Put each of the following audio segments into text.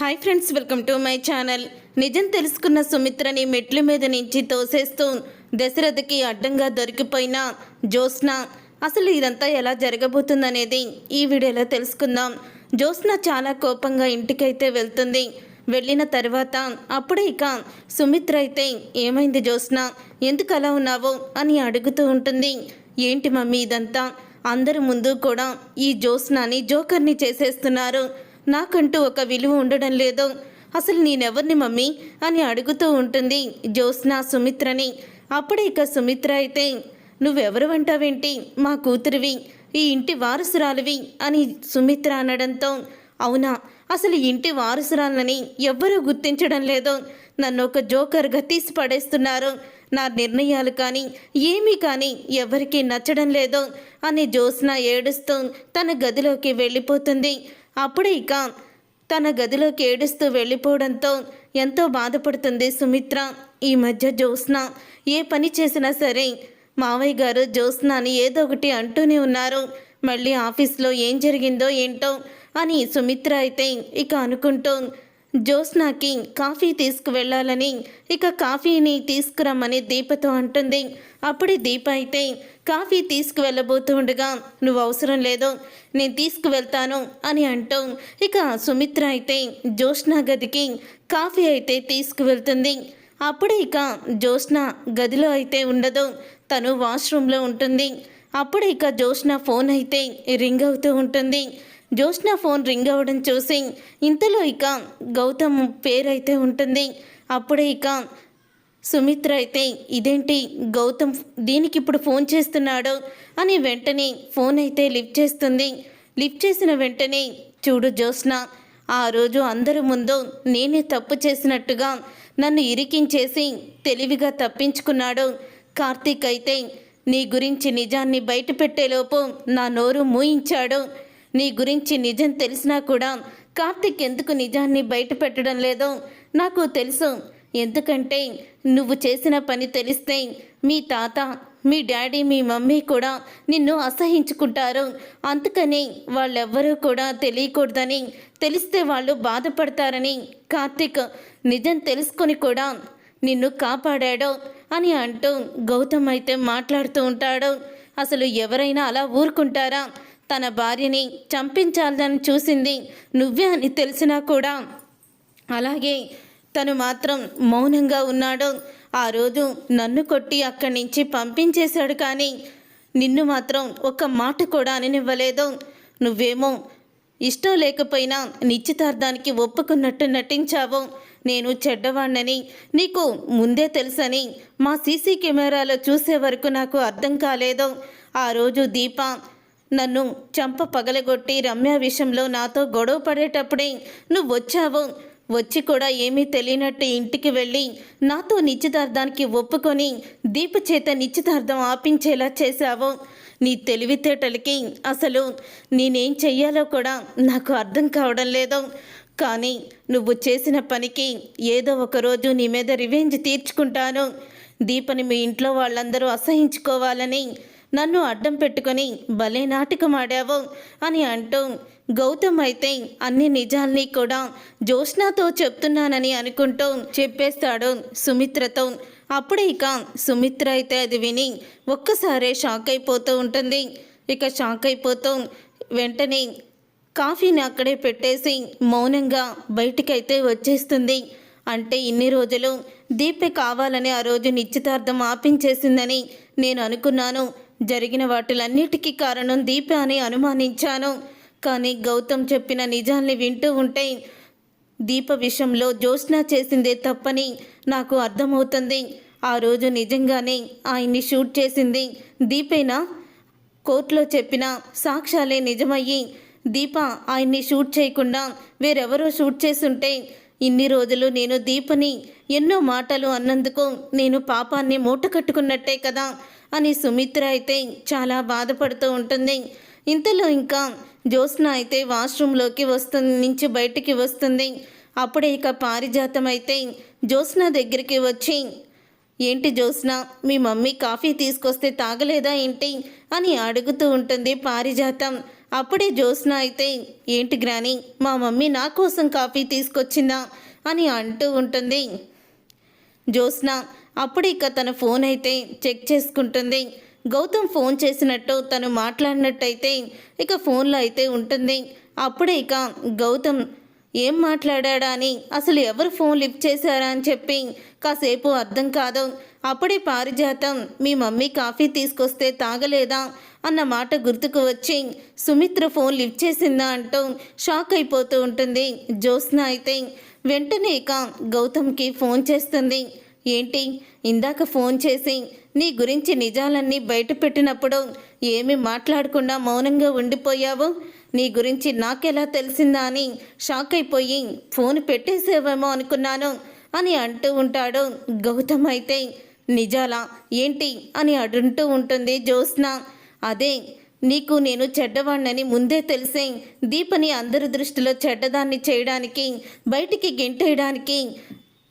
Hi friends welcome to my channel. నిజం తెలుసుకున్న సుమిత్రని మెట్ల మీద నుంచి తోసేస్తూ దశరథకి అడ్డంగా దొరికిపోయిన జ్యోత్స్న. అసలు ఇదంతా ఎలా జరగబోతుందనేది ఈ వీడియోలో తెలుసుకుందాం. జ్యోత్స్న చాలా కోపంగా ఇంటికైతే వెళ్తుంది. వెళ్ళిన తర్వాత అప్పుడే ఇక సుమిత్ర అయితే ఏమైంది జ్యోత్స్న? ఎందుకు అలా ఉన్నావు? అని అడుగుతూ ఉంటుంది. ఏంటి మమ్మీ ఇదంతా? అందరి ముందు కూడా ఈ జ్యోత్స్నాని జోకర్ని చేసేస్తున్నారు. నాకంటూ ఒక విలువ ఉండడం లేదు అసలు నేనెవరిని మమ్మీ అని అడుగుతూ ఉంటుంది జ్యోత్స్న సుమిత్రని. అప్పుడే ఇక సుమిత్ర అయితే నువ్వెవరు అంటావేంటి? మా కూతురివి ఈ ఇంటి వారసురాలివి అని సుమిత్ర అనడంతో అవునా అసలు ఇంటి వారసురాలని ఎవ్వరూ గుర్తించడం లేదు. నన్ను ఒక జోకర్గా తీసి పడేస్తున్నారు. నా నిర్ణయాలు కానీ ఏమీ కానీ ఎవరికీ నచ్చడం లేదు అని జ్యోత్స్న ఏడుస్తూ తన గదిలోకి వెళ్ళిపోతుంది. అప్పుడే ఇక తన గదిలోకి ఏడుస్తూ వెళ్ళిపోవడంతో ఎంతో బాధపడుతుంది సుమిత్ర. ఈ మధ్య జ్యోత్స్న ఏ పని చేసినా సరే మావయ్య గారు జ్యోత్స్నాని ఏదో ఒకటి అంటూనే ఉన్నారు. మళ్ళీ ఆఫీస్లో ఏం జరిగిందో ఏంటో అని సుమిత్ర అయితే ఇక అనుకుంటూ జ్యోత్స్నాకి కాఫీ తీసుకువెళ్ళాలని. ఇక కాఫీని తీసుకురమ్మని దీపతో అంటుంది. అప్పుడే దీప అయితే కాఫీ తీసుకువెళ్ళబోతూ ఉండగా నువ్వు అవసరం లేదు నేను తీసుకువెళ్తాను అని అంటూ ఇక సుమిత్ర అయితే జ్యోత్స్న గదికి కాఫీ అయితే తీసుకువెళ్తుంది. అప్పుడే ఇక జ్యోత్స్న గదిలో అయితే ఉండదు తను వాష్రూమ్లో ఉంటుంది. అప్పుడే ఇక జ్యోత్స్న ఫోన్ అయితే రింగ్ అవుతూ ఉంటుంది. జ్యోత్స్న ఫోన్ రింగ్ అవ్వడం చూసి ఇంతలో ఇక గౌతమ్ పేరైతే ఉంటుంది. అప్పుడే ఇక సుమిత్ర అయితే ఇదేంటి గౌతమ్ దీనికి ఇప్పుడు ఫోన్ చేస్తున్నాడు అని వెంటనే ఫోన్ అయితే లిఫ్ట్ చేస్తుంది. లిఫ్ట్ చేసిన వెంటనే చూడు జ్యోత్స్న ఆ రోజు అందరి ముందు నేనే తప్పు చేసినట్టుగా నన్ను ఇరికించేసి తెలివిగా తప్పించుకున్నాడు. కార్తీక్ అయితే నీ గురించి నిజాన్ని బయటపెట్టేలోపు నా నోరు మూయించాడు. నీ గురించి నిజం తెలిసినా కూడా కార్తిక్ ఎందుకు నిజాన్ని బయట పెట్టడం లేదో నాకు తెలుసు. ఎందుకంటే నువ్వు చేసిన పని తెలిస్తే మీ తాత మీ డాడీ మీ మమ్మీ కూడా నిన్ను అసహించుకుంటారు. అందుకని వాళ్ళెవ్వరూ కూడా తెలియకూడదని తెలిస్తే వాళ్ళు బాధపడతారని కార్తిక్ నిజం తెలుసుకొని కూడా నిన్ను కాపాడాడు అని అంటూ గౌతమ్ అయితే మాట్లాడుతూ ఉంటాడు. అసలు ఎవరైనా అలా ఊరుకుంటారా? తన భార్యని చంపించాలని చూసింది నువ్వే అని తెలిసినా కూడా. అలాగే తను మాత్రం మౌనంగా ఉన్నాడు. ఆ రోజు నన్ను కొట్టి అక్కడి నుంచి పంపించేశాడు కానీ నిన్ను మాత్రం ఒక మాట కూడా అననివ్వలేదు. నువ్వేమో ఇష్టం లేకపోయినా నిశ్చితార్థానికి ఒప్పుకున్నట్టు నటించావు. నేను చెడ్డవాణ్ణని నీకు ముందే తెలుసని మా సీసీ కెమెరాలో చూసే వరకు నాకు అర్థం కాలేదు. ఆ రోజు దీప నన్ను చంప పగలగొట్టి రమ్య విషయంలో నాతో గొడవ పడేటప్పుడే నువ్వు వచ్చావు. వచ్చి కూడా ఏమీ తెలియనట్టు ఇంటికి వెళ్ళి నాతో నిశ్చితార్థానికి ఒప్పుకొని దీప చేత నిశ్చితార్థం ఆపించేలా చేశావు. నీ తెలివితేటలకి అసలు నేనేం చెయ్యాలో కూడా నాకు అర్థం కావడం లేదు. కానీ నువ్వు చేసిన పనికి ఏదో ఒక రోజు నీ మీద రివెంజ్ తీర్చుకుంటాను. దీపని మీ ఇంట్లో వాళ్ళందరూ అసహించుకోవాలని నన్ను అడ్డం పెట్టుకొని భలే నాటకమాడావు అని అంటూ గౌతమ్ అయితే అన్ని నిజాల్ని కూడా జ్యోత్స్నాతో చెప్తున్నానని అనుకుంటూ చెప్పేస్తాడు సుమిత్రతో. అప్పుడే ఇక సుమిత్ర అయితే అది విని ఒక్కసారే షాక్ అయిపోతూ ఉంటుంది. ఇక షాక్ అయిపోతూ వెంటనే కాఫీని అక్కడే పెట్టేసి మౌనంగా బయటికైతే వచ్చేస్తుంది. అంటే ఇన్ని రోజులు దీపే కావాలని ఆ రోజు నిశ్చితార్థం ఆపించేసిందని నేను అనుకున్నాను. జరిగిన వాటిలన్నిటికీ కారణం దీప అని అనుమానించాను. కానీ గౌతమ్ చెప్పిన నిజాల్ని వింటూ ఉంటే దీప విషయంలో జ్యోత్స్న చేసిందే తప్పని నాకు అర్థమవుతుంది. ఆ రోజు నిజంగానే ఆయన్ని షూట్ చేసింది దీపేనా? కోర్టులో చెప్పిన సాక్ష్యాలే నిజమయ్యి దీప ఆయన్ని షూట్ చేయకుండా వేరెవరో షూట్ చేసుంటే ఇన్ని రోజులు నేను దీపని ఎన్నో మాటలు అన్నందుకు నేను పాపాన్ని మూట కట్టుకున్నట్టే కదా. అని సుమిత్ర అయితే చాలా బాధపడుతూ ఉంటుంది. ఇంతలో ఇంకా జ్యోత్స్న అయితే వాష్రూమ్లోకి వస్తుంది నుంచి బయటికి వస్తుంది. అప్పుడే ఇక పారిజాతం అయితే జ్యోత్స్న దగ్గరికి వచ్చి ఏంటి జ్యోత్స్న మీ మమ్మీ కాఫీ తీసుకొస్తే తాగలేదా ఏంటి? అని అడుగుతూ ఉంటుంది పారిజాతం. అప్పుడే జ్యోత్స్న అయితే ఏంటి గ్రాని మా మమ్మీ నా కోసం కాఫీ తీసుకొచ్చిందా? అని అంటూ ఉంటుంది. జ్యోత్స్న అప్పుడు ఇక తన ఫోన్ అయితే చెక్ చేసుకుంటుంది. గౌతమ్ ఫోన్ చేసినట్టు తను మాట్లాడినట్టయితే ఇక ఫోన్లో అయితే ఉంటుంది. అప్పుడే ఇక గౌతమ్ ఏం మాట్లాడా అని అసలు ఎవరు ఫోన్ లిఫ్ట్ చేశారా అని చెప్పి కాసేపు అర్థం కాదు. అప్పుడే పారిజాతం మీ మమ్మీ కాఫీ తీసుకొస్తే తాగలేదా? అన్న మాట గుర్తుకు వచ్చి సుమిత్ర ఫోన్ లిఫ్ట్ చేసిందా అంటూ షాక్ అయిపోతూ ఉంటుంది. జ్యోత్స్న అయితే వెంటనే ఇక గౌతమ్కి ఫోన్ చేస్తుంది. ఏంటి? ఇందాక ఫోన్ చేసి నీ గురించి నిజాలన్నీ బయట పెట్టినప్పుడు మాట్లాడకుండా మౌనంగా ఉండిపోయావు? నీ గురించి నాకెలా తెలిసిందా అని షాక్ అయిపోయి ఫోన్ పెట్టేసేవేమో అనుకున్నాను అని అంటూ ఉంటాడు గౌతమ్ అయితే. నిజాలా? ఏంటి? అని అడుంటూ ఉంటుంది జ్యోత్స్న. అదే నీకు నేను చెడ్డవాణ్ణని ముందే తెలిసే దీపని అందరి దృష్టిలో చెడ్డదాన్ని చేయడానికి బయటికి గెంటేయడానికి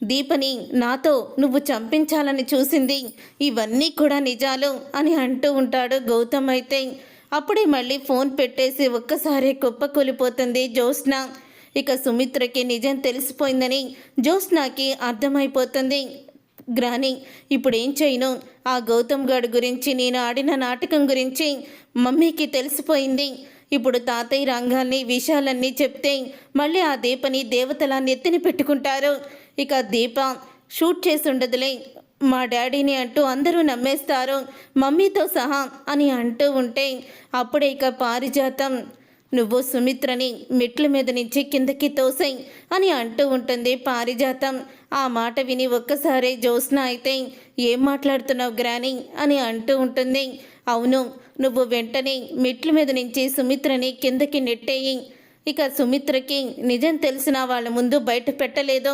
దీపని నాతో నువ్వు చంపించాలని చూసింది. ఇవన్నీ కూడా నిజాలు అని అంటూ ఉంటాడు గౌతమ్ అయితే. అప్పుడే మళ్ళీ ఫోన్ పెట్టేసి ఒక్కసారి కుప్పకూలిపోతుంది జ్యోత్స్న. ఇక సుమిత్రకి నిజం తెలిసిపోయిందని జ్యోత్స్నాకి అర్థమైపోతుంది. గ్రాని ఇప్పుడు ఏం చేయను? ఆ గౌతమ్ గారి గురించి నేను ఆడిన నాటకం గురించి మమ్మీకి తెలిసిపోయింది. ఇప్పుడు తాతయ్య రంగాల్ని విషయాలన్నీ చెప్తే మళ్ళీ ఆ దీపని దేవతలా నెత్తిని పెట్టుకుంటారు. ఇక దీప షూట్ చేసి ఉండదులే మా డాడీని అంటూ అందరూ నమ్మేస్తారు. మమ్మీతో సహా అని అంటూ ఉంటే అప్పుడే ఇక పారిజాతం. నువ్వు సుమిత్రని మెట్ల మీద నుంచి కిందకి తోసాయి అని అంటూ ఉంటుంది పారిజాతం. ఆ మాట విని ఒక్కసారి జ్యోత్స్న అయితే ఏం మాట్లాడుతున్నావు గ్రాని? అని అంటూ ఉంటుంది. అవును నువ్వు వెంటనే మెట్ల మీద నుంచి సుమిత్రని కిందకి నెట్టేయి. ఇక సుమిత్రకి నిజం తెలిసిన వాళ్ళ ముందు బయట పెట్టలేదు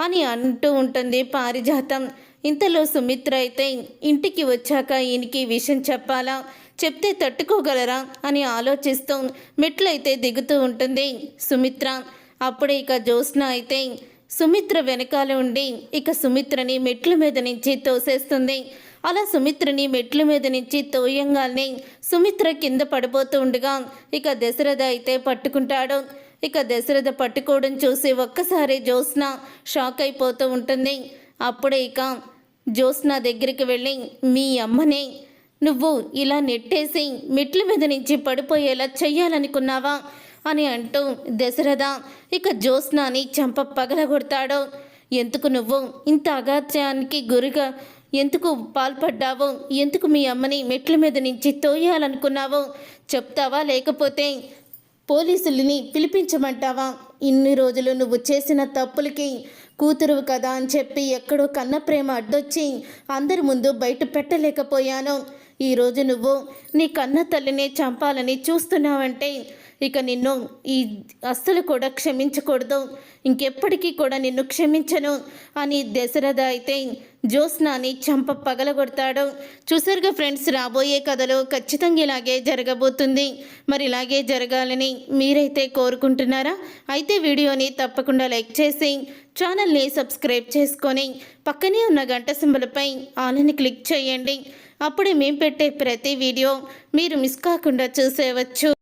అని అంటూ ఉంటుంది పారిజాతం. ఇంతలో సుమిత్ర అయితే ఇంటికి వచ్చాక ఈయనకి విషయం చెప్పాలా? చెప్తే తట్టుకోగలరా? అని ఆలోచిస్తూ మెట్లయితే దిగుతూ ఉంటుంది సుమిత్ర. అప్పుడే ఇక జ్యోత్స్న అయితే సుమిత్ర వెనకాల ఉండి ఇక సుమిత్రని మెట్ల మీద నుంచి తోసేస్తుంది. అలా సుమిత్రని మెట్ల మీద నుంచి తోయంగానే సుమిత్ర కింద పడిపోతూ ఉండగా ఇక దశరథ అయితే పట్టుకుంటాడు. ఇక దశరథ పట్టుకోవడం చూసి ఒక్కసారి జ్యోత్స్న షాక్ అయిపోతూ ఉంటుంది. అప్పుడే ఇక జ్యోత్స్న దగ్గరికి వెళ్ళి మీ అమ్మనే నువ్వు ఇలా నెట్టేసి మెట్ల మీద నుంచి పడిపోయేలా చెయ్యాలనుకున్నావా? అని అంటూ దశరథ ఇక జ్యోత్స్నాని చంప పగలగొడతాడు. ఎందుకు నువ్వు ఇంత అగాత్యానికి గురిగా? ఎందుకు పాల్పడ్డావు? ఎందుకు మీ అమ్మని మెట్ల మీద నుంచి తోయాలనుకున్నావు? చెప్తావా లేకపోతే పోలీసుల్ని పిలిపించమంటావా? ఇన్ని రోజులు నువ్వు చేసిన తప్పులకి కూతురు కదా అని చెప్పి ఎక్కడో కన్న ప్రేమ అడ్డొచ్చి అందరి ముందు బయట పెట్టలేకపోయాను. ఈరోజు నువ్వు నీ కన్న తల్లిని చంపాలని చూస్తున్నావంటే ఇక నిన్ను ఈ అస్సలు కూడా క్షమించకూడదు. ఇంకెప్పటికీ కూడా నిన్ను క్షమించను అని దశరథ అయితే జ్యోత్స్నాని చంప పగలగొడతాడు. చూసారుగా ఫ్రెండ్స్ రాబోయే కథలో ఖచ్చితంగా ఇలాగే జరగబోతుంది. మరి ఇలాగే జరగాలని మీరైతే కోరుకుంటున్నారా? అయితే వీడియోని తప్పకుండా లైక్ చేసి ఛానల్ని సబ్స్క్రైబ్ చేసుకొని పక్కనే ఉన్న గంట సింబలపై ఆలని క్లిక్ చేయండి. అప్పుడే మేము పెట్టే ప్రతి వీడియో మీరు మిస్ కాకుండా చూసేవచ్చు.